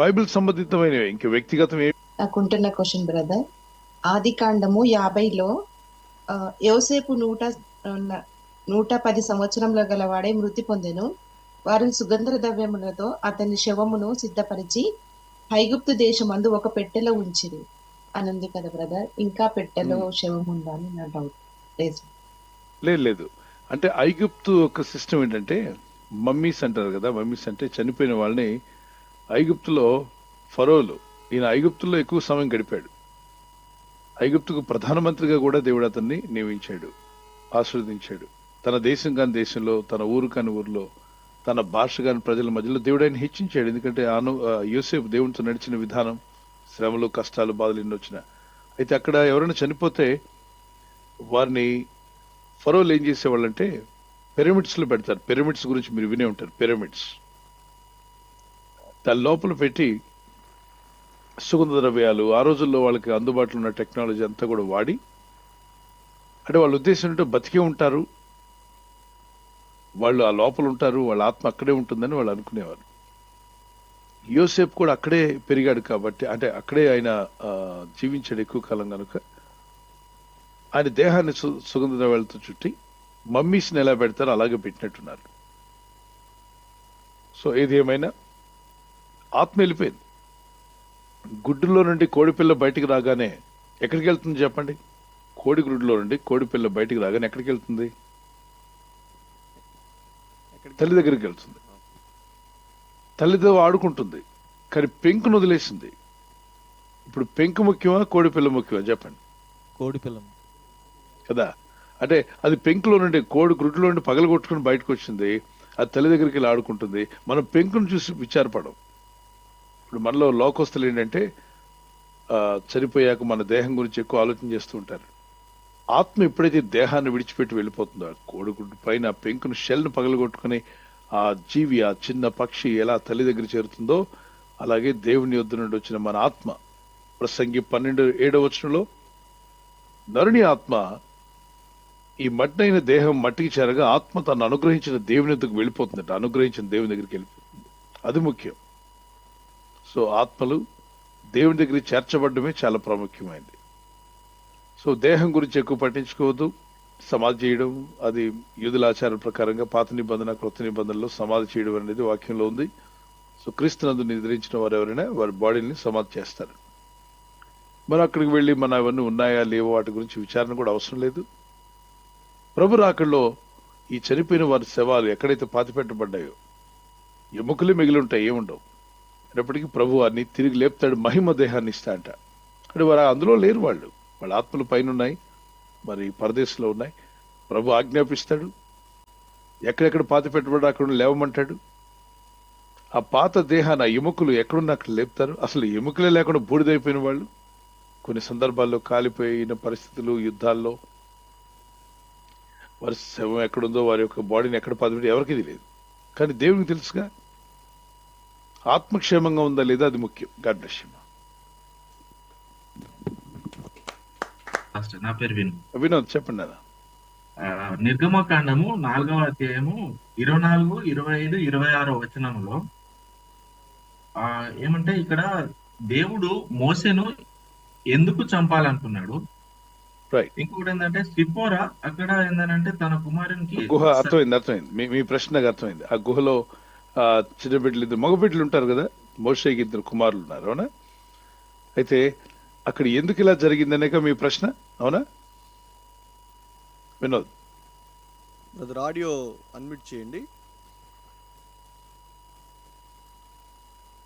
Bible సంబంధితమైనవి. ఇంకా వ్యక్తిగతం నాకుంటున్న question brother. ఆది కాండము యాభైలో యోసేపు నూట నూట పది సంవత్సరంలో గలవాడే మృతి పొందెను. వారు సుగంధ ద్రవ్యములతో అతని శవమును సిద్ధపరిచి ఐగుప్తు దేశమందు ఒక పెట్టెలో ఉంచిరి. అని ఉంది కదా బ్రదర్. ఇంకా పెట్టెలో శవం ఉందా అని నా డౌట్ లేదు లేదు లేదు. అంటే ఐగుప్తు ఒక సిస్టమ్ ఏంటంటే మమ్మీస్ అంటారు కదా మమ్మీస్ అంటే చనిపోయిన వాళ్ళని ఐగుప్తులో ఫరోలు ఈయన ఐగుప్తులో ఎక్కువ సమయం గడిపాడు. ఐగుప్తుకు ప్రధానమంత్రిగా కూడా దేవుడు అతన్ని నియమించాడు ఆశీర్వదించాడు. తన దేశం కాని దేశంలో తన ఊరు కాని ఊరిలో తన భాష కాని ప్రజల మధ్యలో దేవుడు ఆయన హెచ్చించాడు. ఎందుకంటే ఆను యూసేఫ్ దేవునితో నడిచిన విధానం శ్రమలు కష్టాలు బాధలు ఎన్ని వచ్చిన. అయితే అక్కడ ఎవరైనా చనిపోతే వారిని ఫరోలు ఏం చేసేవాళ్ళంటే పిరమిడ్స్లో పెడతారు. పిరమిడ్స్ గురించి మీరు వినే ఉంటారు. పిరమిడ్స్. దాని లోపల పెట్టి సుగంధ ద్రవ్యాలు ఆ రోజుల్లో వాళ్ళకి అందుబాటులో ఉన్న టెక్నాలజీ అంతా కూడా వాడి అంటే వాళ్ళ ఉద్దేశం ఏంటో బతికే ఉంటారు. వాళ్ళు ఆ లోపల ఉంటారు వాళ్ళ ఆత్మ అక్కడే ఉంటుందని వాళ్ళు అనుకునేవారు. యోసేపు కూడా అక్కడే పెరిగాడు కాబట్టి అంటే అక్కడే ఆయన జీవించాడు ఎక్కువ కాలం కనుక ఆయన దేహాన్ని సుగంధ ద్రవ్యాలతో చుట్టి మమ్మీస్ని ఎలా పెడతారో అలాగే పెట్టినట్టున్నారు. సో ఏది ఏమైనా ఆత్మ వెళ్ళిపోయింది. గుడ్డులో నుండి కోడిపిల్ల బయటికి రాగానే ఎక్కడికి వెళ్తుంది చెప్పండి? కోడి గుడ్డులో నుండి కోడిపిల్ల బయటికి రాగానే ఎక్కడికి వెళ్తుంది? తల్లి దగ్గరికి వెళ్తుంది. తల్లితో ఆడుకుంటుంది కానీ పెంకును వదిలేసింది. ఇప్పుడు పెంకు ముఖ్యమా కోడిపిల్ల ముఖ్యమా చెప్పండి. కోడి పిల్లం కదా? అంటే అది పెంకులో నుండి కోడి గ్రుడ్లో నుండి పగలగొట్టుకుని బయటకు వచ్చింది అది తల్లి దగ్గరికి వెళ్ళి ఆడుకుంటుంది. మనం పెంకును చూసి విచారపడం ఇప్పుడు మనలో లోకస్తులు ఏంటంటే చనిపోయాక మన దేహం గురించి ఎక్కువ ఆలోచన చేస్తూ ఉంటారు. ఆత్మ ఎప్పుడైతే దేహాన్ని విడిచిపెట్టి వెళ్ళిపోతుందో ఆ కోడిగుడ్డు పైన పెంకును షెల్ను పగలగొట్టుకుని ఆ జీవి ఆ చిన్న పక్షి ఎలా తల్లి దగ్గర చేరుతుందో అలాగే దేవుని యొద్ నుండి వచ్చిన మన ఆత్మ. ప్రసంగి పన్నెండు ఏడవ వచనంలో నరుని ఆత్మ ఈ మట్టైన దేహం మట్టికి చేరగా ఆత్మ తను అనుగ్రహించిన దేవుని దగ్గరికి వెళ్ళిపోతుందట అనుగ్రహించిన దేవుని దగ్గరికి వెళ్ళిపోతుంది. అది ముఖ్యం. సో ఆత్మలు దేవుని దగ్గరికి చేర్చబడమే చాలా ప్రాముఖ్యమైనది. సో దేహం గురించి ఎక్కువ పట్టించుకోవద్దు. సమాధి చేయడం అది యూదుల ఆచారం ప్రకారంగా పాత నిబంధన క్రొత్త నిబంధనలో సమాధి చేయడం అనేది వాక్యంలో ఉంది. సో క్రీస్తునందు నిద్రించిన వారు ఎవరైనా వారి బాడీని సమాధి చేస్తారు. మరి అక్కడికి వెళ్ళి మన అవన్నీ ఉన్నాయా లేవో వాటి గురించి విచారణ కూడా అవసరం లేదు. ప్రభు రాకల్లో ఈ చనిపోయిన వారి శవాలు ఎక్కడైతే పాతిపెట్టబడ్డాయో ఎముకలే మిగిలి ఉంటాయి ఏముండవు. అయినప్పటికీ ప్రభు అన్ని తిరిగి లేపుతాడు మహిమ దేహాన్ని ఇస్తా అంట అంటే వారు అందులో లేరు వాళ్ళు. వాళ్ళ ఆత్మలు పైన ఉన్నాయి మరి పరదేశంలో ఉన్నాయి. ప్రభు ఆజ్ఞాపిస్తాడు ఎక్కడెక్కడ పాత పెట్టబడి అక్కడ లేవమంటాడు. ఆ పాత దేహాన్ని ఆ ఎముకలు ఎక్కడున్నా అక్కడ లేపుతారు. అసలు ఎముకలే లేకుండా బూడిదైపోయిన వాళ్ళు. కొన్ని సందర్భాల్లో కాలిపోయిన పరిస్థితులు యుద్ధాల్లో వారి శవం ఎక్కడుందో వారి యొక్క బాడీని ఎక్కడ పాతిపెట్టి ఎవరికి తెలియదు. కానీ దేవునికి తెలుసుగా ఆత్మక్షేమంగా ఉందా లేదా అది ముఖ్యం. గాడ్ బ్లెస్ నా పేరు విను వినోద్ చెప్పండి అన్న. నిర్గమకాండము నాలుగవ అధ్యాయము ఇరవై నాలుగు ఇరవై ఐదు ఇరవై ఆరో వచనములో ఆ ఏమంటే ఇక్కడ దేవుడు మోసెను ఎందుకు చంపాలనుకున్నాడు? రైట్ ఇంకొకటి ఏంటంటే సిపోరా అక్కడ ఏంటంటే తన కుమారునికి గుహ అర్థమైంది అర్థమైంది. మీ మీ ప్రశ్న నాకు అర్థమైంది. ఆ గుహలో చిన్న బిడ్డలు ఇద్దరు మగ బిడ్డలు ఉంటారు కదా మోషేకి ఇద్దరు కుమారులు ఉన్నారు అవునా? అయితే అక్కడ ఎందుకు ఇలా జరిగిందనేక మీ ప్రశ్న అవునా? వినోద్. బ్రదర్ ఆడియో అన్మిట్ చేయండి.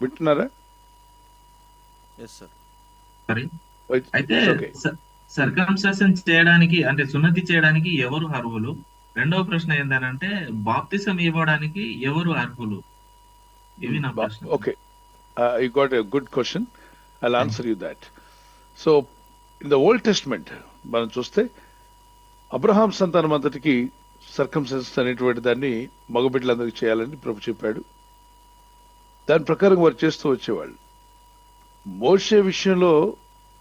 వింటున్నారా? Yes sir. అయితే ఓకే సర్కంసెషన్ చేయడానికి అంటే సున్నతి చేయడానికి ఎవరు అర్హులు? రెండవ ప్రశ్న ఏంటంటే బాప్తిసం ఇవ్వడానికి ఎవరు అర్హులు? ఇవి నా ప్రశ్న okay you got a good question I answer you that so in the old testament మనం చూస్తే అబ్రహాం సంతానం అంతటికి సర్కంసెన్స్ అనేటువంటి దాన్ని మగబిడ్డలందరికీ చేయాలని ప్రభు చెప్పాడు. దాని ప్రకారం వారు చేస్తూ వచ్చేవాళ్ళు. మోషే విషయంలో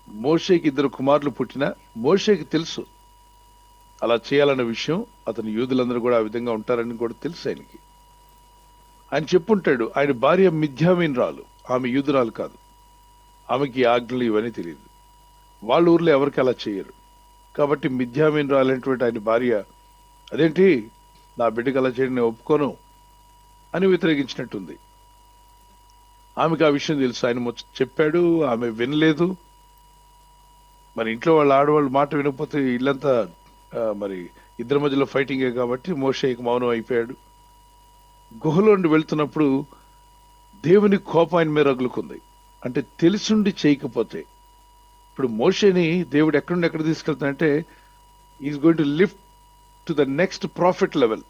మోషేకి ఇద్దరు కుమారులు పుట్టిన మోషేకి తెలుసు అలా చేయాలన్న విషయం అతని యూదులందరూ కూడా ఆ విధంగా ఉంటారని కూడా తెలుసు ఆయనకి. ఆయన చెప్పుంటాడు ఆయన భార్య మిథ్యామీన్ రాలు ఆమె యూదురాలు కాదు. ఆమెకి ఆజ్ఞలు ఇవన్నీ తెలియదు. వాళ్ళ ఊర్లో ఎవరికి అలా చేయరు. కాబట్టి మిథ్యామీనురాలైనటువంటి ఆయన భార్య అదేంటి? నా బిడ్డకి అలా చేయడం నేను ఒప్పుకోను అని వ్యతిరేకించినట్టుంది. ఆమెకు ఆ విషయం తెలుసు. ఆయన చెప్పాడు ఆమె వినలేదు. మరి ఇంట్లో వాళ్ళ ఆడవాళ్ళు మాట వినకపోతే ఇల్లంతా మరి ఇద్దరి మధ్యలో ఫైటింగే కాబట్టి మోషేకి మౌనం అయిపోయాడు. గుహలోండి వెళ్తున్నప్పుడు దేవుని కోపం ఆయన మీద రగులుకుంది అంటే తెలిసుండి చేయకపోతే. ఇప్పుడు మోషేని దేవుడు ఎక్కడి నుండి ఎక్కడ తీసుకెళ్తానంటే is going to lift to the next profit level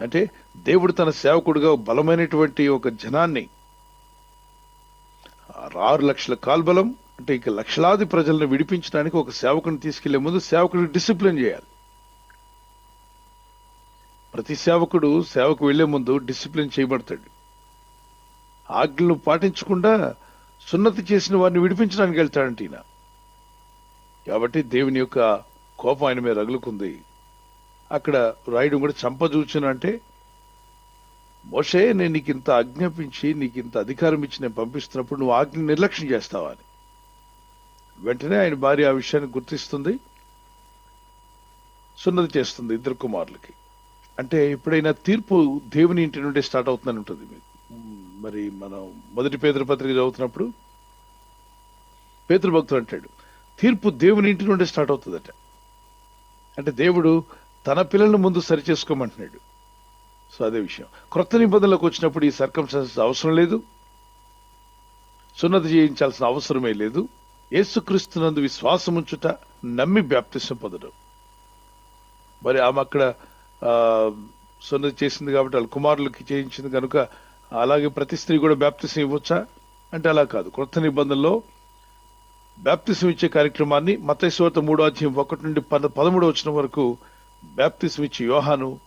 అంటే దేవుడు తన సేవకుడుగా బలమైనటువంటి ఒక జనాన్ని ఆరు లక్షల కాల్బలం అంటే ఇక లక్షలాది ప్రజలను విడిపించడానికి ఒక సేవకుని తీసుకెళ్ళే ముందు సేవకుడు డిసిప్లిన్ చేయాలి. ప్రతి సేవకుడు సేవకు వెళ్ళే ముందు డిసిప్లిన్ చేయబడతాడు. ఆజ్ఞలు పాటించకుండా సున్నతి చేసిన వారిని విడిపించడానికి వెళ్తాడంట ఈయన. కాబట్టి దేవుని యొక్క కోపం ఆయన మీద రగులుకుంది. అక్కడ రాయుడు కూడా చంపజూచును అంటే మోషే నేను నీకు ఇంత ఆజ్ఞాపించి నీకు ఇంత అధికారం ఇచ్చి నేను పంపిస్తున్నప్పుడు నువ్వు ఆజ్ఞ నిర్లక్ష్యం చేస్తావా? అని. వెంటనే ఆయన భార్య ఆ విషయాన్ని గుర్తిస్తుంది. సున్నతి చేస్తుంది ఇద్దరు కుమారులకి. అంటే ఎప్పుడైనా తీర్పు దేవుని ఇంటి నుండి స్టార్ట్ అవుతుందని ఉంటుంది మరి మనం మొదటి పేదల పత్రిక చదువుతున్నప్పుడు పేతృభక్తుడు అంటాడు తీర్పు దేవుని ఇంటి నుండి స్టార్ట్ అవుతుందట. అంటే దేవుడు తన పిల్లలను ముందు సరి చేసుకోమంటున్నాడు. సో అదే విషయం. క్రొత్త నిబంధనలకు వచ్చినప్పుడు ఈ సర్కంస్టాన్సెస్ అవసరం లేదు. సున్నతి చేయించాల్సిన అవసరమే లేదు. యేసుక్రీస్తునందు విశ్వాసముంచుట నమ్మి బ్యాప్తిసం పొందడం మరి ఆమె అక్కడ సొన్నది చేసింది కాబట్టి వాళ్ళ కుమారులకి చేయించింది కనుక అలాగే ప్రతి స్త్రీ కూడా బ్యాప్తిసం ఇవ్వచ్చా? అంటే అలా కాదు. క్రొత్త నిబంధనలో బ్యాప్తిసం ఇచ్చే కార్యక్రమాన్ని మతైశ్వర్త మూడో అధ్యాయం ఒకటి నుండి పద పదమూడు వచ్చిన వరకు బ్యాప్తిసం ఇచ్చే యోహాను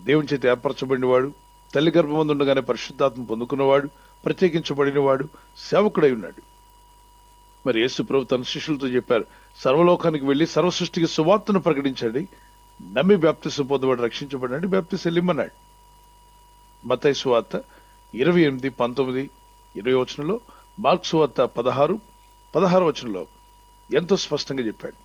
దేవుని చేత ఏర్పరచబడినవాడు తల్లి గర్భమందు ఉండగానే పరిశుద్ధాత్మ పొందుకున్నవాడు ప్రత్యేకించబడినవాడు సేవకుడై ఉన్నాడు. మరి యేసు ప్రభు తన శిష్యులతో చెప్పారు సర్వలోకానికి వెళ్ళి సర్వసృష్టికి సువార్తను ప్రకటించండి నమ్మి బ్యాప్తిసం పొందబడి రక్షించబడండి బ్యాప్తిసం వెళ్ళిమ్మన్నాడు మతై సువార్త ఇరవై ఎనిమిది పంతొమ్మిది ఇరవై వచనంలో మార్క్ సువార్త పదహారు పదహారు వచనంలో ఎంతో స్పష్టంగా చెప్పాడు.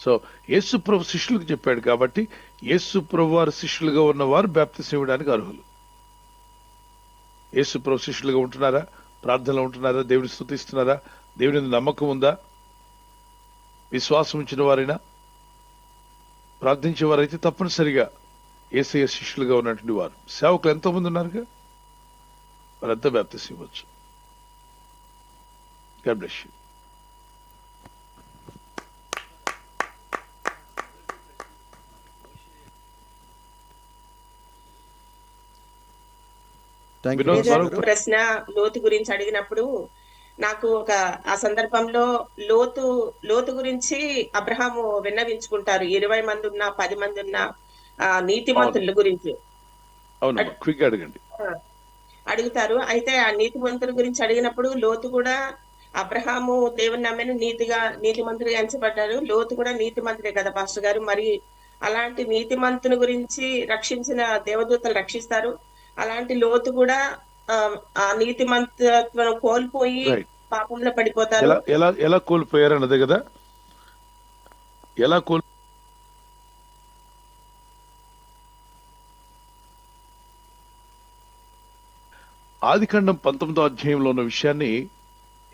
సో యేసు ప్రభు శిష్యులకు చెప్పాడు కాబట్టి యేసు ప్రభు వారి శిష్యులుగా ఉన్నవారు బ్యాప్తిసం ఇవ్వడానికి అర్హులు. యేసు ప్రభు శిష్యులుగా ఉంటున్నారా? ప్రార్థనలో ఉంటున్నారా? దేవుని స్థుతిస్తున్నారా దేవుని నమ్మకం ఉందా? విశ్వాసం ఉంచిన వారైనా? ప్రార్థించే వారైతే తప్పనిసరిగా ఏసయ్య శిష్యులుగా ఉన్నటువంటి వారు. సేవకులు ఎంతోమంది ఉన్నారుగా? వారంతా వ్యాప్తి ఇవ్వచ్చు. God bless you. Thank you Vinod మీరు మరొక ప్రశ్న లోతు గురించి అడిగినప్పుడు నాకు ఒక ఆ సందర్భంలో లోతు లోతు గురించి అబ్రహాము విన్నవించుకుంటారు. ఇరవై మంది ఉన్న పది మంది ఉన్న ఆ నీతిమంతుల గురించి. అడగండి. అడుగుతారు. అయితే ఆ నీతిమంతుల గురించి అడిగినప్పుడు లోతు కూడా అబ్రహాము దేవుని నమ్మిన నీతిగా నీతిమంతుడిగా ఎంచబడ్డారు. లోతు కూడా నీతిమంతుడే కదా పాస్టర్ గారు. మరి అలాంటి నీతిమంతుని గురించి రక్షించిన దేవదూతలు రక్షిస్తారు. అలాంటి లోతు కూడా ఆ, ఆ నీతిమంతత్వం కోల్పోయి. పాపంలో పడిపోతారు. ఎలా ఎలా ఎలా కోల్పోయారు అన్నదే కదా? ఎలా కోల్ ఆదికాండం పంతొమ్మిదో అధ్యాయంలో ఉన్న విషయాన్ని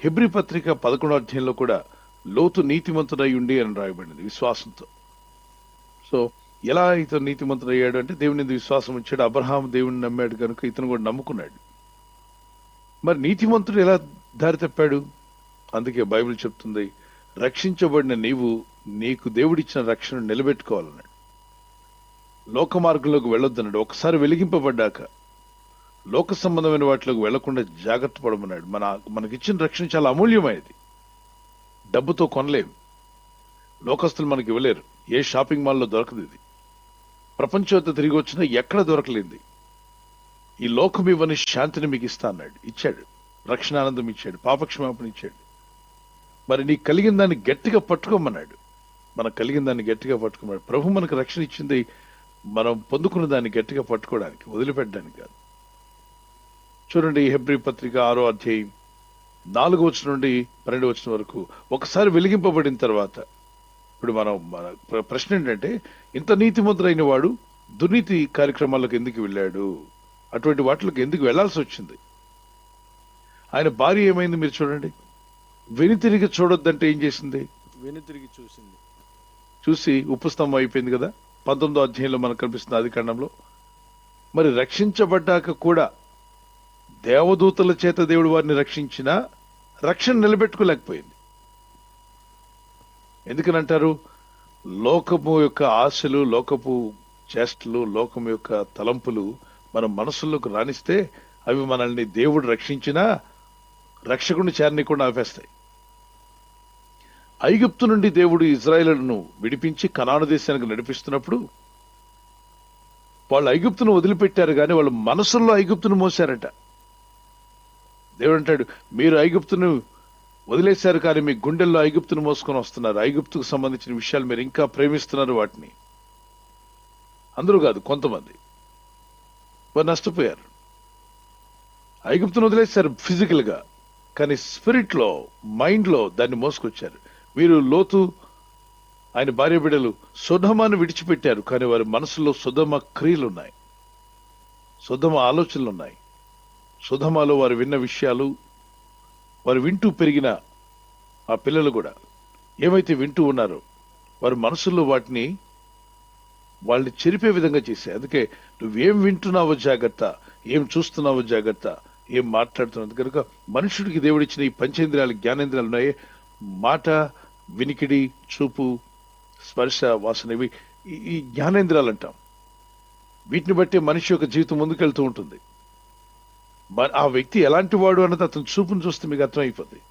హెబ్రి పత్రిక పదకొండో అధ్యాయంలో కూడా లోతు నీతిమంతుడై ఉండి అని రాయబడింది విశ్వాసంతో. సో ఎలా ఇతను నీతిమంతుడు అయ్యాడు అంటే దేవుని మీద విశ్వాసం వచ్చాడు అబ్రహాం దేవుని నమ్మాడు కనుక ఇతను కూడా నమ్ముకున్నాడు. మరి నీతిమంతుడు ఎలా దారి తప్పాడు? అందుకే బైబిల్ చెప్తుంది రక్షించబడిన నీవు నీకు దేవుడిచ్చిన రక్షణ నిలబెట్టుకోవాలన్నాడు. లోక మార్గంలోకి వెళ్ళొద్దన్నాడు. ఒకసారి వెలిగింపబడ్డాక లోక సంబంధమైన వాటిలోకి వెళ్ళకుండా జాగ్రత్త పడమన్నాడు. మన మనకిచ్చిన రక్షణ చాలా అమూల్యమైనది. డబ్బుతో కొనలేము లోకస్తులు మనకి ఇవ్వలేరు. ఏ షాపింగ్ మాల్లో దొరకదు ఇది. ప్రపంచంతో తిరిగి వచ్చినా ఎక్కడ దొరకలేదు. ఈ లోకం ఇవ్వని శాంతిని మీకు ఇస్తా అన్నాడు. ఇచ్చాడు. రక్షణ ఆనందం ఇచ్చాడు. పాపక్షమాపణ ఇచ్చాడు. మరి నీకు కలిగిన దాన్ని గట్టిగా పట్టుకోమన్నాడు. మనకు కలిగిన దాన్ని గట్టిగా పట్టుకోమన్నాడు. ప్రభు మనకు రక్షణ ఇచ్చింది మనం పొందుకున్న దాన్ని గట్టిగా పట్టుకోవడానికి వదిలిపెట్టడానికి కాదు. చూడండి హెబ్రి పత్రిక ఆరో అధ్యాయం నాలుగు వచ్చిన నుండి పన్నెండు వచ్చిన వరకు. ఒకసారి వెలిగింపబడిన తర్వాత ఇప్పుడు మనం మన ప్ర- ప్రశ్న ఏంటంటే ఇంత నీతిమంతుడైన వాడు దుర్నీతి కార్యక్రమాలకు ఎందుకు వెళ్ళాడు? అటువంటి వాటికి ఎందుకు వెళ్ళాల్సి వచ్చింది? ఆయన భార్య ఏమైంది మీరు చూడండి. వెనుతిరిగి చూడొద్దంటే ఏం చేసింది? వెనుతిరిగి చూసింది. చూసి ఉప్పు స్తంభం అయిపోయింది కదా. పంతొమ్మిదో అధ్యాయంలో మనకు కనిపిస్తుంది కాండంలో. మరి రక్షించబడ్డాక కూడా దేవదూతల చేత దేవుడు వారిని రక్షించినా రక్షణ నిలబెట్టుకోలేకపోయింది. ఎందుకనంటారు? లోకము యొక్క ఆశలు లోకపు చేష్టలు లోకం యొక్క తలంపులు మన మనసుల్లోకి రాణిస్తే అవి మనల్ని దేవుడు రక్షించినా రక్షకుని చేరనీయకుండా ఆపేస్తాయి. ఐగుప్తు నుండి దేవుడు ఇజ్రాయేళ్ళను విడిపించి కనాను దేశానికి నడిపిస్తున్నప్పుడు వాళ్ళు ఐగుప్తును వదిలిపెట్టారు కానీ వాళ్ళు మనసుల్లో ఐగుప్తును మోసారట. దేవుడు అంటాడు మీరు ఐగుప్తును వదిలేశారు కానీ మీ గుండెల్లో ఐగుప్తును మోసుకొని వస్తున్నారు. ఐగుప్తుకు సంబంధించిన విషయాలు మీరు ఇంకా ప్రేమిస్తున్నారు వాటిని. అందరూ కాదు కొంతమంది. వారు నష్టపోయారు. ఐగుప్తును వదిలేశారు ఫిజికల్గా కానీ స్పిరిట్లో మైండ్లో దాన్ని మోసుకొచ్చారు. మీరు లోతు ఆయన భార్య బిడ్డలు సుధమాను విడిచిపెట్టారు కానీ వారి మనసులో సుధమ క్రియలు ఉన్నాయి సుధమ ఆలోచనలు ఉన్నాయి సుధమలో వారు విన్న విషయాలు వారు వింటూ పెరిగిన ఆ పిల్లలు కూడా ఏమైతే వింటూ ఉన్నారో వారి మనసుల్లో వాటిని వాళ్ళని చెరిపే విధంగా చేశాయి. అందుకే నువ్వేం వింటున్నావో జాగ్రత్త ఏం చూస్తున్నావో జాగ్రత్త ఏం మాట్లాడుతున్నావు కనుక మనుషుడికి దేవుడిచ్చిన ఈ పంచేంద్రియాలు జ్ఞానేంద్రియాలు ఉన్నాయి. మాట వినికిడి చూపు స్పర్శ వాసన ఇవి ఈ- ఈ జ్ఞానేంద్రియాలు అంటాం. వీటిని బట్టి మనిషి యొక్క జీవితం ముందుకెళ్తూ ఉంటుంది. మరి ఆ వ్యక్తి ఎలాంటి వాడు అన్నది అతను చూపును చూస్తే మీకు అర్థమైపోతుంది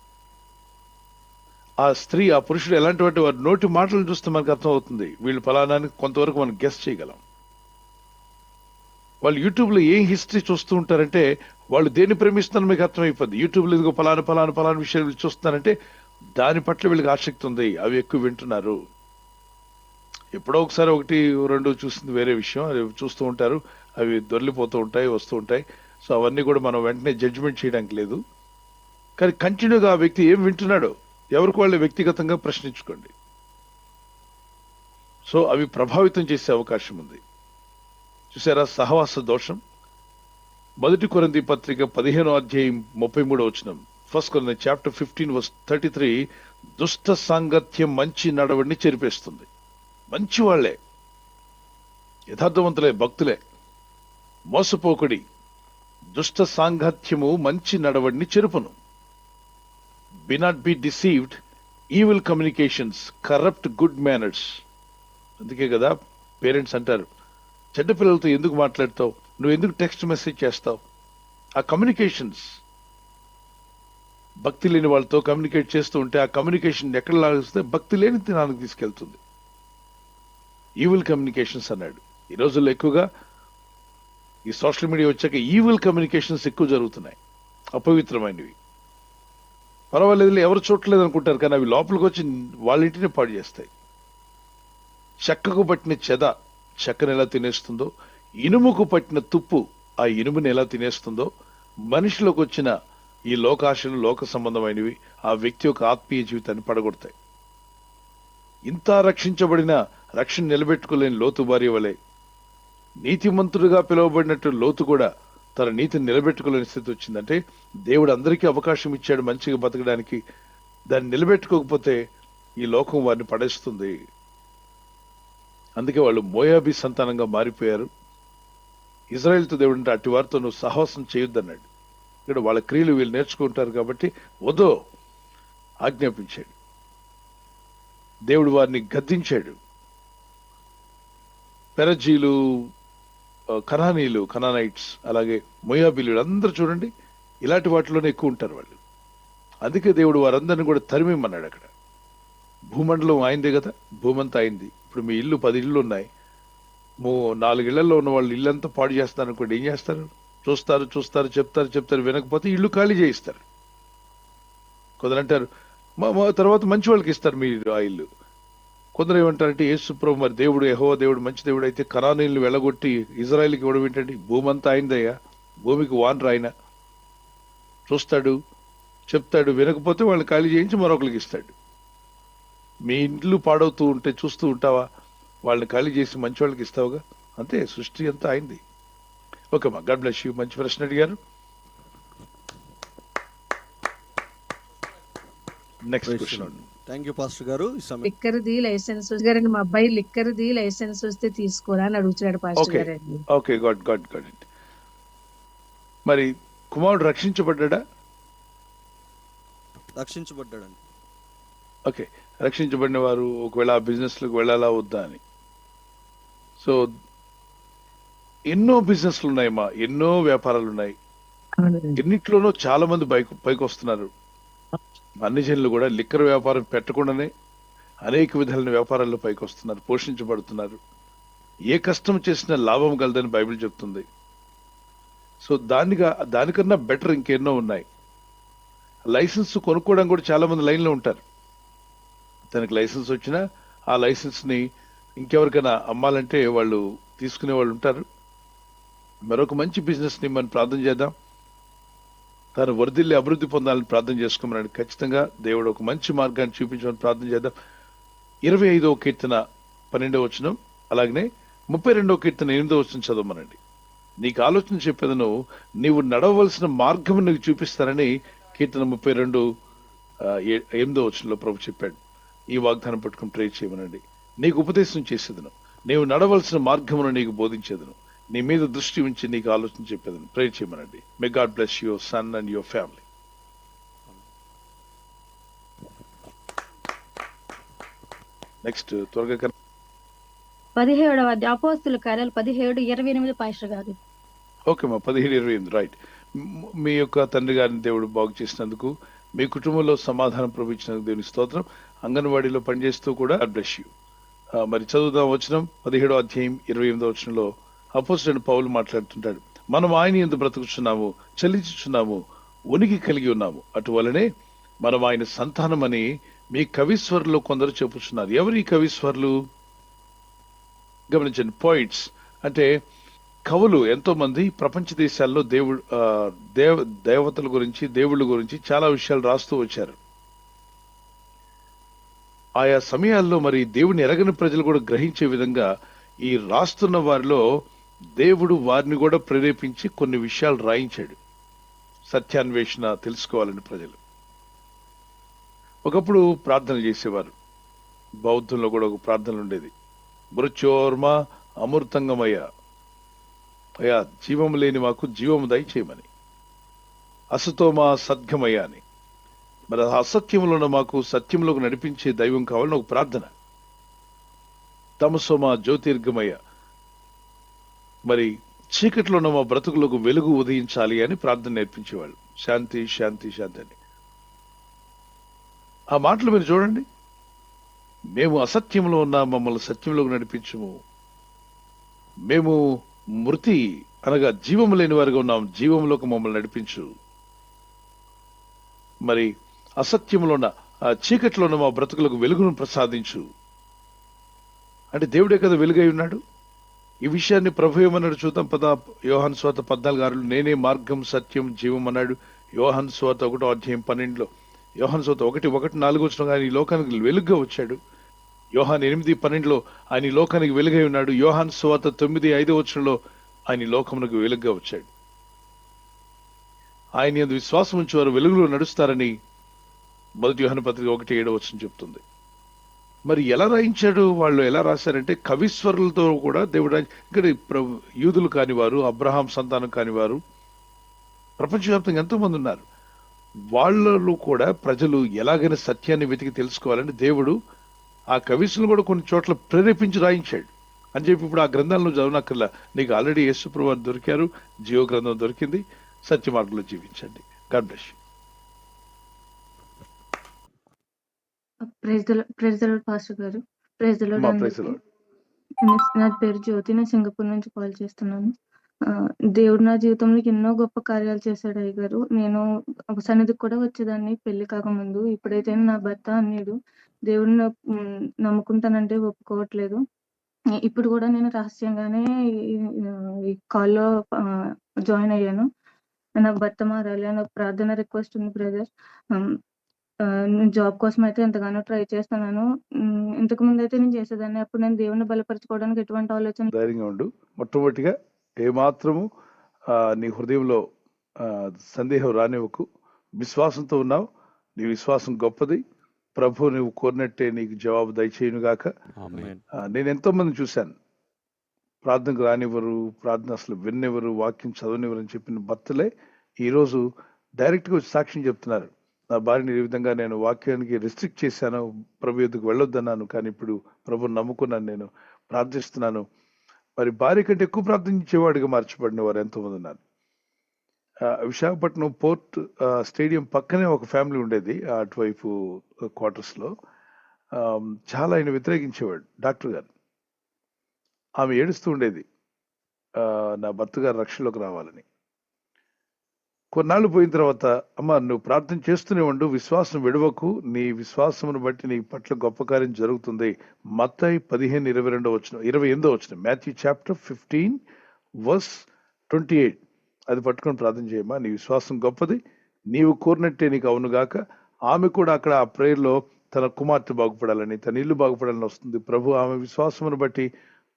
ఆ స్త్రీ ఆ పురుషుడు ఎలాంటి వాటి వారి నోటి మాటలను చూస్తే మనకు అర్థం అవుతుంది వీళ్ళు ఫలానానికి కొంతవరకు మనం గెస్ట్ చేయగలం. వాళ్ళు యూట్యూబ్లో ఏం హిస్టరీ చూస్తూ ఉంటారంటే వాళ్ళు దేన్ని ప్రేమిస్తున్నారు మీకు అర్థమైపోద్ది. యూట్యూబ్లో ఇదిగో ఫలానా ఫలానా ఫలానా విషయాలు చూస్తున్నారంటే దాని పట్ల వీళ్ళకి ఆసక్తి ఉంది. అవి ఎక్కువ వింటున్నారు. ఎప్పుడో ఒకసారి ఒకటి రెండు చూసింది వేరే విషయం. అవి చూస్తూ ఉంటారు. అవి దొరికిపోతూ ఉంటాయి వస్తూ ఉంటాయి. సో అవన్నీ కూడా మనం వెంటనే జడ్జిమెంట్ చేయడానికి లేదు. కానీ కంటిన్యూగా ఆ వ్యక్తి ఏం వింటున్నాడో ఎవరికి వాళ్ళు వ్యక్తిగతంగా ప్రశ్నించుకోండి. సో అవి ప్రభావితం చేసే అవకాశం ఉంది. చూసారా సహవాస దోషం? మొదటి కొరంది పత్రిక పదిహేనో అధ్యాయం ముప్పై మూడో వచ్చిన first Corinthians chapter fifteen verse thirty three దుష్ట సాంగత్యం మంచి నడవడిని చెరిపేస్తుంది. మంచి వాళ్ళే యథార్థవంతులే భక్తులే. మోసపోకుడి. దుష్ట సాంగత్యము మంచి నడవడిని చెరుపును. Be not be deceived evil communications corrupt good manners అందుకే కదా పేరెంట్స్ అంటారు చెడ్డ పిల్లలతో ఎందుకు మాట్లాడతావు? నువ్వు ఎందుకు టెక్స్ట్ మెసేజ్ చేస్తావు? ఆ కమ్యూనికేషన్స్ భక్తి లేని వాళ్ళతో కమ్యూనికేట్ చేస్తూ ఉంటే ఆ కమ్యూనికేషన్ ఎక్కడ లాగిస్తే భక్తి లేని తినానికి తీసుకెళ్తుంది. ఈవిల్ కమ్యూనికేషన్స్ అన్నాడు. ఈ రోజుల్లో ఎక్కువగా ఈ సోషల్ మీడియా వచ్చాక ఈవిల్ కమ్యూనికేషన్స్ ఎక్కువ జరుగుతున్నాయి. అపవిత్రమైనవి. పర్వాలేదు ఎవరు చూడలేదు అనుకుంటారు కానీ అవి లోపలికి వచ్చి వాళ్ళ ఇంటిని పాడు చేస్తాయి. చెక్కకు పట్టిన చెద చెక్కను ఎలా తినేస్తుందో ఇనుముకు పట్టిన తుప్పు ఆ ఇనుముని ఎలా తినేస్తుందో మనిషిలోకి వచ్చిన ఈ లోకాశలు లోక సంబంధమైనవి ఆ వ్యక్తి యొక్క ఆత్మీయ జీవితాన్ని పడగొడతాయి. ఇంత రక్షించబడిన రక్షణ నిలబెట్టుకోలేని లోతు భార్య వలె నీతిమంతుడుగా పిలువబడినట్టు లోతు కూడా తన నీతిని నిలబెట్టుకోలేని స్థితి వచ్చిందంటే దేవుడు అందరికీ అవకాశం ఇచ్చాడు మంచిగా బతకడానికి. దాన్ని నిలబెట్టుకోకపోతే ఈ లోకం వారిని పడేస్తుంది. అందుకే వాళ్ళు మోయాబీ సంతానంగా మారిపోయారు. ఇజ్రాయెల్తో దేవుడు అంటే అట్టి వారితో నువ్వు సాహసం చేయొద్దన్నాడు. ఇక్కడ వాళ్ళ క్రియలు వీళ్ళు నేర్చుకుంటారు కాబట్టి వదో ఆజ్ఞాపించాడు. దేవుడు వారిని గద్దించాడు. పెరజీలు కనానీలు కనానైట్స్ అలాగే మొయాబిలు అందరూ చూడండి ఇలాంటి వాటిలోనే ఎక్కువ ఉంటారు వాళ్ళు. అందుకే దేవుడు వారందరిని కూడా తరిమిమ్మన్నాడు అక్కడ. భూమండలం అయిందే కదా భూమంతా అయింది ఇప్పుడు మీ ఇల్లు పది ఇళ్ళు ఉన్నాయి. మూ నాలుగిళ్ళలో ఉన్న వాళ్ళు ఇల్లంతా పాడు చేస్తారు అనుకోండి ఏం చేస్తారు? చూస్తారు చూస్తారు చెప్తారు చెప్తారు వినకపోతే ఇల్లు ఖాళీ చేయిస్తారు. కొందరంటారు "మా- మా తర్వాత మంచి వాళ్ళకి ఇస్తారు మీరు ఆ ఇల్లు. కొందరు ఏమంటారంటే యేసు ప్రభు మరి దేవుడు యహో దేవుడు మంచి దేవుడు అయితే కరానీళ్ళు వెళ్ళగొట్టి ఇజ్రాయెల్కి ఇవ్వడం ఏంటండి భూమి అంతా అయిందయ్యా భూమికి వాన్ రాయన చూస్తాడు చెప్తాడు వినకపోతే వాళ్ళని ఖాళీ చేయించి మరొకరికి ఇస్తాడు. మీ ఇండ్లు పాడవుతూ ఉంటే చూస్తూ ఉంటావా? వాళ్ళని ఖాళీ చేసి మంచి వాళ్ళకి ఇస్తావుగా? అంతే సృష్టి అంతా అయింది ఓకే మా గాడ్ బ్లెస్ యూ. మంచి ప్రశ్న అడిగారు. Next question thank you pastor గారు. ఈ సమయం లిక్కర్ది లైసెన్స్ గారండి మా అబ్బాయి లిక్కర్ది లైసెన్స్ వస్తే తీసుకోరా అని అడుగుతున్నాడు పాస్టర్. గారండి. ఓకే గాడ్ గాడ్ గాడ్ మరి కుమారుడు రక్షించబడ్డా రక్షించబడ్డాడండి. ఓకే రక్షించబడిన వారు ఒకవేళ ఆ బిజినెస్లకు వెళ్ళాలా వద్దా అని. సో ఎన్నో బిజినెస్లు ఉన్నాయి మా ఎన్నో వ్యాపారాలు ఉన్నాయి. ఎన్నిట్లోనూ చాలా మంది పైకి పైకి వస్తున్నారు. మన్నిజనులు కూడా లిక్కర్ వ్యాపారం పెట్టకుండానే అనేక విధాలైన వ్యాపారాల్లో పైకి వస్తున్నారు పోషించబడుతున్నారు. ఏ కష్టం చేసినా లాభం కలదని బైబిల్ చెప్తుంది. సో దానిగా దానికన్నా బెటర్ ఇంకెన్నో ఉన్నాయి. లైసెన్స్ కొనుక్కోవడం కూడా చాలా మంది లైన్లో ఉంటారు. తనకి లైసెన్స్ వచ్చినా ఆ లైసెన్స్ని ఇంకెవరికైనా అమ్మాలంటే వాళ్ళు తీసుకునే వాళ్ళు ఉంటారు. మరొక మంచి బిజినెస్ని మనం ప్రార్థన చేద్దాం. తాను వరదిల్లి అభివృద్ధి పొందాలని ప్రార్థన చేసుకోమని ఖచ్చితంగా దేవుడు ఒక మంచి మార్గాన్ని చూపించమని ప్రార్థన చేద్దాం. ఇరవై ఐదవ కీర్తన పన్నెండవ వచనం అలాగనే ముప్పై రెండవ కీర్తన ఎనిమిదవ వచనం చదవమనండి. నీకు ఆలోచన చెప్పేదను నీవు నడవలసిన మార్గం నీకు చూపిస్తానని కీర్తన ముప్పై రెండు ఎనిమిదో వచనంలో ప్రభు చెప్పాడు. ఈ వాగ్దానం పట్టుకుని ట్రై చేయమనండి. నీకు ఉపదేశం చేసేదను నీవు నడవలసిన మార్గమును నీకు బోధించేదను. నీ మీద దృష్టి ఉంచి నీకు ఆలోచన చెప్పేదని ప్రే చేయమనండి. May God bless your son and your family next త్వరగా పదిహేడవ అపోస్తుల కార్యాలు పదిహేడు ఇరవై ఎనిమిది పాస్టర్ గారు. ఓకే మా పదిహేడు ఇరవై ఎనిమిది రైట్ మ్- యొక్క తండ్రి గారిని దేవుడు బాగు చేసినందుకు మీ కుటుంబంలో సమాధానం ప్రవహించినందుకు దేవుని స్తోత్రం. అంగన్వాడీలో పనిచేస్తూ కూడా బ్లెస్ యూ మరి చదువుదాం వచనం పదిహేడో అధ్యాయం ఇరవై ఎనిమిదో వచనంలో అపోజిట్ పౌలు మాట్లాడుతుంటాడు. మనం ఆయన ఎందు బ్రతుకుచున్నాము చలించుచున్నాము ఉనికి కలిగి ఉన్నాము. అటువలనే మనం ఆయన సంతానం అని మీ కవిస్వరులో కొందరు చెప్పుచున్నారు. ఎవరి కవిశ్వరులు గమనించండి పాయింట్స్ అంటే కవులు ఎంతో మంది ప్రపంచ దేశాల్లో దేవుడు ఆ, దేవ దేవతల గురించి దేవుళ్ళ గురించి చాలా విషయాలు రాస్తూ వచ్చారు. ఆయా సమయాల్లో మరి దేవుని ఎరగని ప్రజలు కూడా గ్రహించే విధంగా ఈ రాస్తున్న వారిలో దేవుడు వారిని కూడా ప్రేరేపించి కొన్ని విషయాలు రాయించాడు. సత్యాన్వేషణ తెలుసుకోవాలని ప్రజలు. ఒకప్పుడు ప్రార్థన చేసేవారు. బౌద్ధంలో కూడా ఒక ప్రార్థన ఉండేది. మృత్యోర్మ అమృతంగమయ్య అయ్యా జీవము లేని మాకు జీవము దయచేయమని. అసతోమా సద్గమయ్య అని. మరి అసత్యంలో ఉన్న మాకు సత్యంలోకి నడిపించే దైవం కావాలని ఒక ప్రార్థన. తమసోమా జ్యోతిర్గమయ్య మరి చీకట్లో ఉన్న మా బ్రతుకులకు వెలుగు ఉదయించాలి అని ప్రార్థన నేర్పించేవాళ్ళు. శాంతి శాంతి శాంతి అని. ఆ మాటలు మీరు చూడండి. మేము అసత్యంలో ఉన్న మమ్మల్ని సత్యంలోకి నడిపించము. మేము మృతి అనగా జీవము లేని వారిగా ఉన్నాం జీవంలోకి మమ్మల్ని నడిపించు. మరి అసత్యంలో ఉన్న ఆ చీకట్లో ఉన్న మా బ్రతుకులకు వెలుగును ప్రసాదించు. అంటే దేవుడే కదా వెలుగై ఉన్నాడు? ఈ విషయాన్ని ప్రభు ఏమన్నాడు చూద్దాం పద. యోహాన్ స్వాత పద్నాలుగు ఆరులో నేనే మార్గం సత్యం జీవం అన్నాడు. యోహాన్ స్వాత ఒకటో అధ్యాయం పన్నెండులో. యోహన్ స్వాత ఒకటి ఒకటి నాలుగు వచ్చిన ఆయన ఈ లోకానికి వెలుగుగా వచ్చాడు. యోహాన్ ఎనిమిది పన్నెండులో ఆయన లోకానికి వెలుగై ఉన్నాడు. యోహాన్ స్వాత తొమ్మిది ఐదు వచనంలో ఆయన లోకమునకు వెలుగుగా వచ్చాడు. ఆయన విశ్వాసం ఉంచి వారు వెలుగులో నడుస్తారని మొదటి యోహన పత్రిక ఒకటి ఏడో వచనం చెప్తుంది. మరి ఎలా రాయించాడు? వాళ్ళు ఎలా రాశారంటే కవిస్వరులతో కూడా దేవుడు ఇక్కడ యూదులు కానివారు అబ్రహాం సంతానం కానివారు ప్రపంచవ్యాప్తంగా ఎంతో మంది ఉన్నారు. వాళ్ళలో కూడా ప్రజలు ఎలాగైనా సత్యాన్ని వెతికి తెలుసుకోవాలని దేవుడు ఆ కవిసులు కూడా కొన్ని చోట్ల ప్రేరేపించి రాయించాడు. అని చెప్పి ఇప్పుడు ఆ గ్రంథాలను చదవనక్కర్లా. నీకు ఆల్రెడీ యేసుప్రభు దొరికారు జీవ గ్రంథం దొరికింది సత్యమార్గంలో జీవించండి. God bless you. Praise praise pastor గారు. ప్రైజ్ మా praise the Lord. నా పేరు జ్యోతి. నేను సింగపూర్ నుంచి కాల్ చేస్తున్నాను. ఆ, దేవుడు నా జీవితంలో ఎన్నో గొప్ప కార్యాలు చేశాడు అయ్య గారు. నేను ఒక సన్నిధికి కూడా వచ్చేదాన్ని పెళ్ళి కాకముందు. ఇప్పుడైతే నా భర్త అన్యుడు. దేవుడిని నమ్ము- నమ్ముకుంటానంటే ఒప్పుకోవట్లేదు. ఇప్పుడు కూడా నేను రహస్యంగానే ఈ- ఈ కాల్లో జాయిన్ అయ్యాను. నా భర్త మారాలి అని ఒక ప్రార్థన రిక్వెస్ట్ ఉంది బ్రదర్. నేను జాబ్ కోసం అయితే ఎంతగానో ట్రై చేస్తున్నాను. ఇంతకు ముందు అయితే నేను చేసేదాన్ని అప్పుడు నేను దేవుని బలపరచుకోవడానికి ఎటువంటి ఆలోచన ధైర్యంగా ఉండు. మొట్టమొదటిగా ఏమాత్రము ఆ, నీ హృదయంలో సందేహం రానివ్వకు. విశ్వాసంతో ఉన్నావు. నీ విశ్వాసం గొప్పది. ప్రభు నువ్వు కోరినట్టే నీకు జవాబు దయచేయును గాక. ఆమేన్. ఆ, నేను ఎంతో మంది చూశాను. ప్రార్థనకు రానివ్వరు ప్రార్థన అసలు విన్నెవరు వాక్యం చదవనివ్వరు అని చెప్పిన భర్తలే ఈరోజు డైరెక్ట్గా వచ్చి సాక్ష్యం చెప్తున్నారు. నా భార్యని ఈ విధంగా నేను వాక్యానికి రిస్ట్రిక్ట్ చేశాను ప్రభు ఎదుగు వెళ్ళొద్దన్నాను. కానీ ఇప్పుడు ప్రభుని నమ్ముకున్నాను నేను ప్రార్థిస్తున్నాను. మరి భార్య కంటే ఎక్కువ ప్రార్థించేవాడిగా మార్చబడిన వారు ఎంతోమంది ఉన్నారు. విశాఖపట్నం పోర్ట్ స్టేడియం పక్కనే ఒక ఫ్యామిలీ ఉండేది ఆ అటువైపు క్వార్టర్స్లో. చాలా ఆయన వ్యతిరేకించేవాడు డాక్టర్ గారు. ఆమె ఏడుస్తూ ఉండేది నా భర్త గారు రక్షణలోకి రావాలని. కొన్నాళ్ళు పోయిన తర్వాత అమ్మ నువ్వు ప్రార్థన చేస్తూనే ఉండు విశ్వాసం విడవకు నీ విశ్వాసమును బట్టి నీ పట్ల గొప్ప కార్యం జరుగుతుంది. మత్తాయి పదిహేను ఇరవై రెండో వచ్చిన ఇరవై ఎనిమిదో వచ్చిన Matthew chapter fifteen verse twenty eight. అది పట్టుకొని ప్రార్థన చేయమ్మా నీ విశ్వాసం గొప్పది నీవు కోరినట్టే నీకు అవునుగాక ఆమె కూడా అక్కడ ఆ ప్రేయర్లో తన కుమార్తె బాగుపడాలని తన ఇల్లు బాగుపడాలని వస్తుంది. ప్రభు ఆమె విశ్వాసమును బట్టి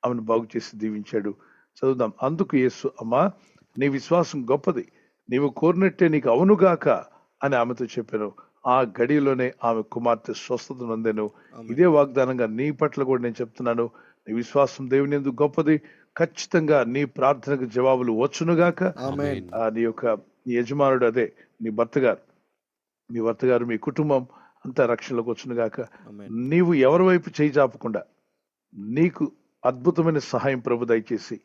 ఆమెను బాగు చేసి దీవించాడు. చదువుదాం. అందుకు యేసు అమ్మా నీ విశ్వాసం గొప్పది నీవు కోరినట్టే నీకు అవునుగాక అని ఆమెతో చెప్పాను. ఆ గడిలోనే ఆమె కుమార్తె స్వస్థత నొందెను. ఇదే వాగ్దానంగా నీ పట్ల కూడా నేను చెప్తున్నాను. నీ విశ్వాసం దేవుని ఎందుకు గొప్పది. ఖచ్చితంగా నీ ప్రార్థనకు జవాబులు వచ్చునుగాక నీ యొక్క యజమానుడు అదే నీ భర్త గారు మీ భర్త గారు మీ కుటుంబం అంతా రక్షణలోకి వచ్చునుగాక నీవు ఎవరి వైపు చేయి చాపకుండా నీకు అద్భుతమైన సహాయం ప్రభు దయచేసి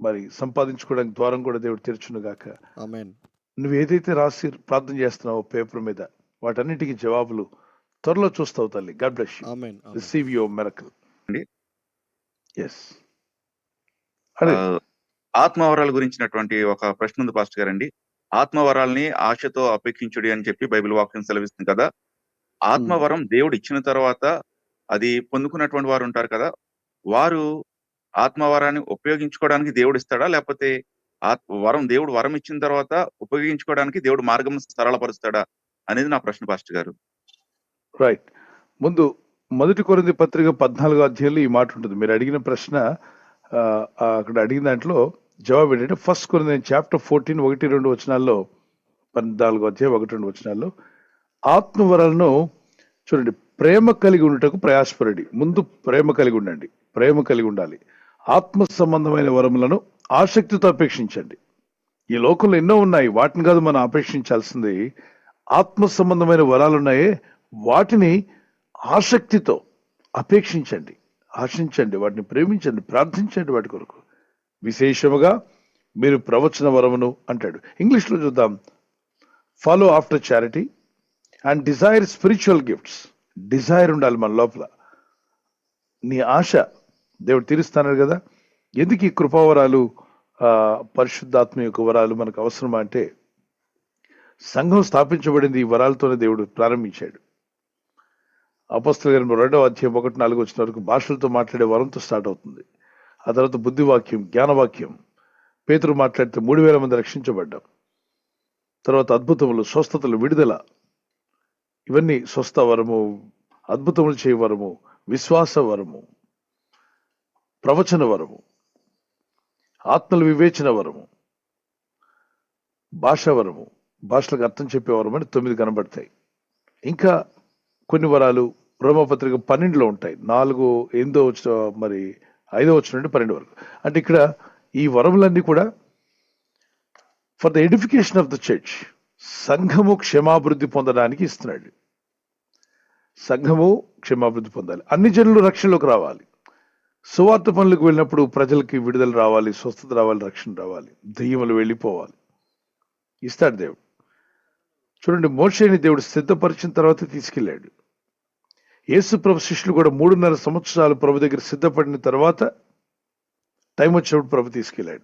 మరి సంపాదించుకోవడానికి ద్వారం కూడా దేవుడు తెరచునుగాక ఆమేన్ నువ్వు ఏదైతే రాసి ప్రార్థన చేస్తున్నావో పేపర్ మీద వాటన్నిటికీ జవాబులు త్వరలో చూస్తావు తల్లి. God bless you amen amen. Receive your miracle అండి. ఎస్ ఆత్మవరాల గురించినటువంటి ఒక ప్రశ్న ఉంది పాస్టర్ గారండి. ఆత్మవరాల్ని ఆశతో అపేక్షించుడి అని చెప్పి బైబిల్ వాక్యం సెలవిస్తుంది కదా. ఆత్మవరం దేవుడు ఇచ్చిన తర్వాత అది పొందుకున్నటువంటి వారు ఉంటారు కదా. వారు ఆత్మవరాన్ని ఉపయోగించుకోవడానికి దేవుడు ఇస్తాడా లేకపోతే ఆత్- వరం దేవుడు వరం ఇచ్చిన తర్వాత ఉపయోగించుకోవడానికి దేవుడు మార్గం సరళపరుస్తాడా? అనేది నా ప్రశ్న పాస్టర్ గారు. రైట్ ముందు మొదటి కొరింది పత్రిక పద్నాలుగో అధ్యాయంలో ఈ మాట ఉంటుంది. మీరు అడిగిన ప్రశ్న అక్కడ అడిగిన దాంట్లో జవాబు ఏంటంటే ఫస్ట్ కొరింది చాప్టర్ ఫోర్టీన్ ఒకటి రెండు వచనాల్లో పద్నాలుగో అధ్యాయం ఒకటి రెండు వచనాల్లో ఆత్మవరాలను చూడండి ప్రేమ కలిగి ఉండటకు ప్రయాసపరడి ముందు ప్రేమ కలిగి ఉండండి. ప్రేమ కలిగి ఉండాలి. ఆత్మ సంబంధమైన వరములను ఆసక్తితో అపేక్షించండి. ఈ లోకంలో ఎన్నో ఉన్నాయి వాటిని కాదు మనం అపేక్షించాల్సింది. ఆత్మ సంబంధమైన వరాలు ఉన్నాయే వాటిని ఆసక్తితో అపేక్షించండి. ఆశించండి వాటిని ప్రేమించండి ప్రార్థించండి వాటి కొరకు. విశేషముగా మీరు ప్రవచన వరమును అంటాడు. ఇంగ్లీష్లో చూద్దాం. Follow after charity and desire spiritual gifts desire ఉండాలి మన లోపల. నీ ఆశ దేవుడు తీరుస్తాడు కదా. ఎందుకు ఈ కృపావరాలు ఆ, పరిశుద్ధాత్మ యొక్క వరాలు మనకు అవసరమా అంటే సంఘం స్థాపించబడింది ఈ వరాలతోనే దేవుడు ప్రారంభించాడు. అపస్తుల గారి రెండవ అధ్యాయం ఒకటి నాలుగు వచ్చిన వరకు భాషలతో మాట్లాడే వరంతో స్టార్ట్ అవుతుంది. ఆ తర్వాత బుద్ధివాక్యం జ్ఞానవాక్యం. పేతురు మాట్లాడితే మూడు వేల మంది రక్షించబడ్డాం. తర్వాత అద్భుతములు స్వస్థతలు విడుదల. ఇవన్నీ స్వస్థ వరము అద్భుతములు చేయ వరము విశ్వాస వరము. ప్రవచన వరము ఆత్మల వివేచన వరము భాష వరము భాషలకు అర్థం చెప్పేవరం అని తొమ్మిది కనబడతాయి. ఇంకా కొన్ని వరాలు రోమపత్రిక పన్నెండులో ఉంటాయి. నాలుగు ఎనిమిదో వచ్చిన మరి ఐదో వచ్చిన నుండి పన్నెండు వరకు. అంటే ఇక్కడ ఈ వరములన్నీ కూడా for the edification of the church సంఘము క్షమాభివృద్ధి పొందడానికి ఇస్తున్నాడు. సంఘము క్షమాభివృద్ధి పొందాలి. అన్ని జనులు రక్షణలోకి రావాలి. సువార్త పనులకు వెళ్ళినప్పుడు ప్రజలకి విడుదల రావాలి స్వస్థత రావాలి రక్షణ రావాలి. దెయ్యములు వెళ్ళిపోవాలి. ఇస్తాడు దేవుడు. చూడండి మోషేని దేవుడు సిద్ధపరిచిన తర్వాత తీసుకెళ్ళాడు. యేసు ప్రభు శిష్యులు కూడా మూడున్నర సంవత్సరాలు ప్రభు దగ్గర సిద్ధపడిన తర్వాత టైం వచ్చినప్పుడు ప్రభు తీసుకెళ్ళాడు.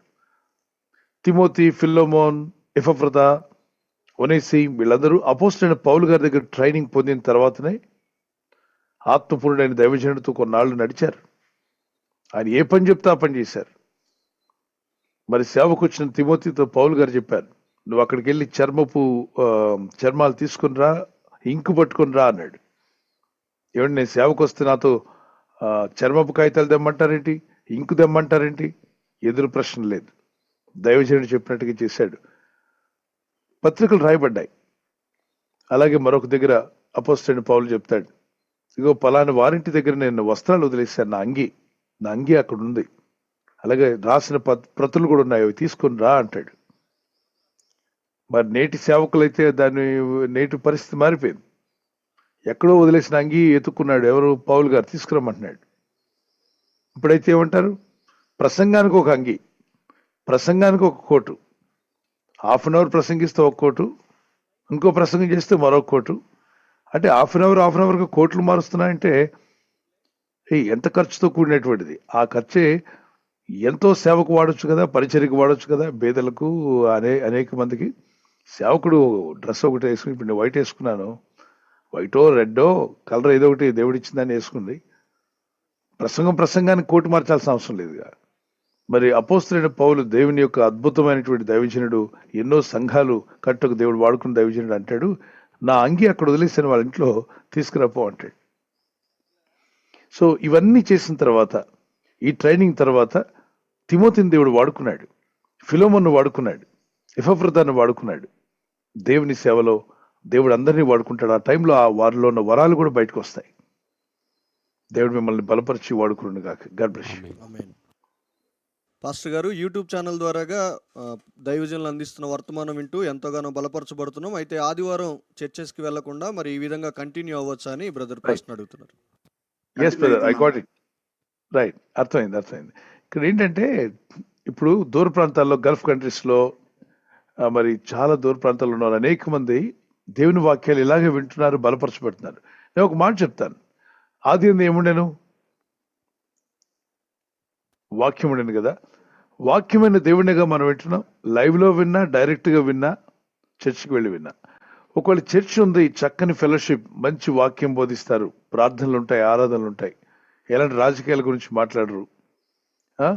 తిమోతి ఫిల్లోమోన్ ఎఫఫ్రత ఒనేసి వీళ్ళందరూ అపోస్టైన పౌలు గారి దగ్గర ట్రైనింగ్ పొందిన తర్వాతనే ఆత్మపూర్ణుడైన దైవజనుడితో కొన్నాళ్ళు నడిచారు. ఆయన ఏ పని చెప్తే ఆ పని చేశారు. మరి సేవకు వచ్చిన తిమోతితో పౌలు గారు చెప్పారు నువ్వు అక్కడికి వెళ్ళి చర్మపు చర్మాలు తీసుకుని రా ఇంకు పట్టుకుని రా అన్నాడు. ఏమంటే నేను సేవకు వస్తే నాతో చర్మపు కాగితాలు తెమ్మంటారేంటి? ఇంకు తెమ్మంటారేంటి? ఎదురు ప్రశ్న లేదు. దైవజనుడు చెప్పినట్టుగా చేశాడు. పత్రికలు రాయబడ్డాయి. అలాగే మరొక దగ్గర అపోస్టైన పౌలు చెప్తాడు ఇగో పలాని వారింటి దగ్గర నేను వస్త్రాలు వదిలేశాను నా అంగి. నా అంగి అక్కడ ఉంది అలాగే రాసిన ప్రతులు కూడా ఉన్నాయి. అవి తీసుకొని రా అంటాడు. మరి నేటి సేవకులైతే దాని నేటి పరిస్థితి మారిపోయింది. ఎక్కడో వదిలేసిన అంగి ఎత్తుక్కున్నాడు. ఎవరు? పౌలు గారు తీసుకురమ్మంటున్నాడు. ఇప్పుడైతే ఏమంటారు? ప్రసంగానికి ఒక అంగి. ప్రసంగానికి ఒక కోటు. హాఫ్ అన్ అవర్ ప్రసంగిస్తే ఒక కోటు. ఇంకో ప్రసంగం చేస్తే మరొక కోటు. అంటే half an hour half an అవర్కి కోట్లు మారుస్తున్నాయంటే అంటే ఎంత ఖర్చుతో కూడినటువంటిది. ఆ ఖర్చే ఎంతో సేవకు వాడచ్చు కదా పరిచర్యకు వాడచ్చు కదా బేదలకు అనే అనేక మందికి. సేవకుడు డ్రెస్ ఒకటి వేసుకుని ఇప్పుడు నేను వైట్ వేసుకున్నాను. వైటో రెడ్డో కలర్ ఏదో ఒకటి దేవుడిచ్చిందని వేసుకుంది. ప్రసంగం ప్రసంగానికి కోటి మార్చాల్సిన అవసరం లేదుగా మరి అపోస్తులైన పౌలు దేవుని యొక్క అద్భుతమైనటువంటి దైవజనుడు ఎన్నో సంఘాలు కట్టుకు దేవుడు వాడుకున్న దైవజనుడు అంటాడు నా అంగి అక్కడ వదిలేసిన వాళ్ళ ఇంట్లో తీసుకురాపో అంటాడు. సో ఇవన్నీ చేసిన తర్వాత ఈ ట్రైనింగ్ తర్వాత తిమోతిని దేవుడు వాడుకున్నాడు. ఫిలోమన్ను వాడుకున్నాడు. ఎఫ్రతాన్ని వాడుకున్నాడు. దేవుని సేవలో దేవుడు అందరినీ వాడుకుంటాడు. ఆ టైంలో ఆ వారిలో ఉన్న వరాలు కూడా బయటకు వస్తాయి. దేవుడు మిమ్మల్ని బలపరిచి వాడుకున్నాడు కాక గాడ్ బ్లెస్. పాస్టర్ గారు యూట్యూబ్ ఛానల్ ద్వారాగా దైవజనులు అందిస్తున్న వర్తమానం వింటూ ఎంతగానో బలపరచబడుతున్నాం. అయితే ఆదివారం చర్చెస్కి వెళ్ళకుండా మరి ఈ విధంగా కంటిన్యూ అవ్వచ్చా అని బ్రదర్ ప్రశ్న అడుగుతున్నారు. Yes brother I got it right అర్థమైంది అర్థమైంది. ఇక్కడ ఏంటంటే ఇప్పుడు దూర ప్రాంతాల్లో గల్ఫ్ కంట్రీస్లో ఆ, మరి చాలా దూర ప్రాంతాల్లో ఉన్నారు అనేక మంది దేవుని వాక్యాలు ఇలాగే వింటున్నారు బలపరచబడుతున్నారు. నేను ఒక మాట చెప్తాను. ఆది ఏముండెను? వాక్యం ఉండేను కదా. వాక్యమైన దేవునిగా మనం వింటున్నాం. లైవ్లో విన్నా డైరెక్ట్గా విన్నా చర్చికి వెళ్ళి విన్నా. ఒకవేళ చర్చ్ ఉంది చక్కని ఫెలోషిప్ మంచి వాక్యం బోధిస్తారు ప్రార్థనలు ఉంటాయి ఆరాధనలు ఉంటాయి. ఎలాంటి రాజకీయాల గురించి మాట్లాడరు.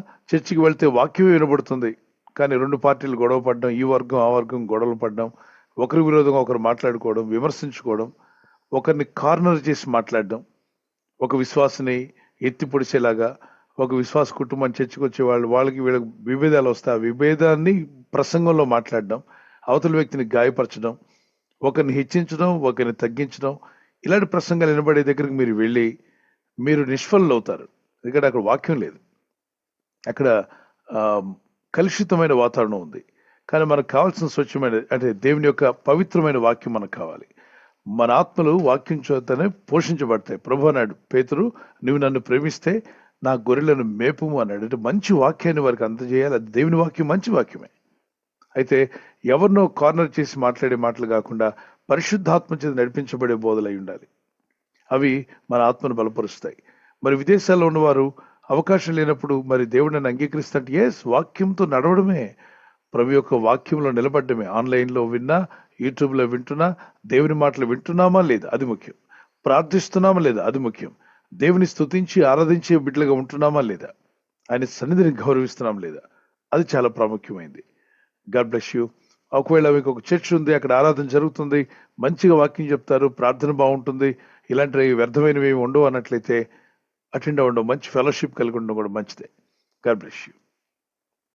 చర్చికి వెళ్తే వాక్యం వినబడుతుంది. కానీ రెండు పార్టీలు గొడవ పడడం ఈ వర్గం ఆ వర్గం గొడవలు పడడం ఒకరి విరోధంగా ఒకరు మాట్లాడుకోవడం విమర్శించుకోవడం ఒకరిని కార్నర్ చేసి మాట్లాడడం ఒక విశ్వాసని ఎత్తి పొడిచేలాగా ఒక విశ్వాస కుటుంబం చర్చకు వచ్చే వాళ్ళు వాళ్ళకి వీళ్ళకి విభేదాలు వస్తాయి. ఆ విభేదాన్ని ప్రసంగంలో మాట్లాడడం అవతల వ్యక్తిని గాయపరచడం ఒకరిని హెచ్చించడం ఒకరిని తగ్గించడం ఇలాంటి ప్రసంగాలు వినబడే దగ్గరికి మీరు వెళ్ళి మీరు నిష్ఫలం అవుతారు ఎందుకంటే అక్కడ వాక్యం లేదు. అక్కడ కలుషితమైన వాతావరణం ఉంది. కానీ మనకు కావాల్సిన స్వచ్ఛమైన అంటే దేవుని యొక్క పవిత్రమైన వాక్యం మనకు కావాలి. మన ఆత్మలు వాక్యం చేతనే పోషించబడతాయి. ప్రభు అన్నాడు పేతురు నువ్వు నన్ను ప్రేమిస్తే నా గొర్రెలను మేపుము అన్నాడు. అంటే మంచి వాక్యాన్ని వారికి అందజేయాలి. అది దేవుని వాక్యం మంచి వాక్యమే. అయితే ఎవరినో కార్నర్ చేసి మాట్లాడే మాటలు కాకుండా పరిశుద్ధాత్మ చేత నడిపించబడే బోధలై అయి ఉండాలి. అవి మన ఆత్మను బలపరుస్తాయి. మరి విదేశాల్లో ఉన్నవారు అవకాశం లేనప్పుడు మరి దేవుడు నన్ను ఎస్ వాక్యంతో నడవడమే. ప్రభు యొక్క వాక్యంలో నిలబడ్డమే. ఆన్లైన్లో విన్నా యూట్యూబ్లో వింటున్నా దేవుని మాటలు వింటున్నామా లేదా? అది ముఖ్యం. ప్రార్థిస్తున్నామా లేదా? అది ముఖ్యం. దేవుని స్తుతించి ఆరాధించే బిడ్డలుగా ఉంటున్నామా లేదా? ఆయన సన్నిధిని గౌరవిస్తున్నామా లేదా? అది చాలా ప్రాముఖ్యమైంది. God bless you. ఒకవేళ మీకు ఒక చర్చ్ ఉంది అక్కడ ఆరాధన జరుగుతుంది మంచిగా వాక్యం చెప్తారు ప్రార్థన బాగుంటుంది ఇలాంటివి వ్యర్థమైనవి ఏమి ఉండవు అన్నట్లయితే అటెండ్ అవ్వడం మంచి ఫెలోషిప్ కలిగి ఉండడం కూడా మంచిదే. God bless you.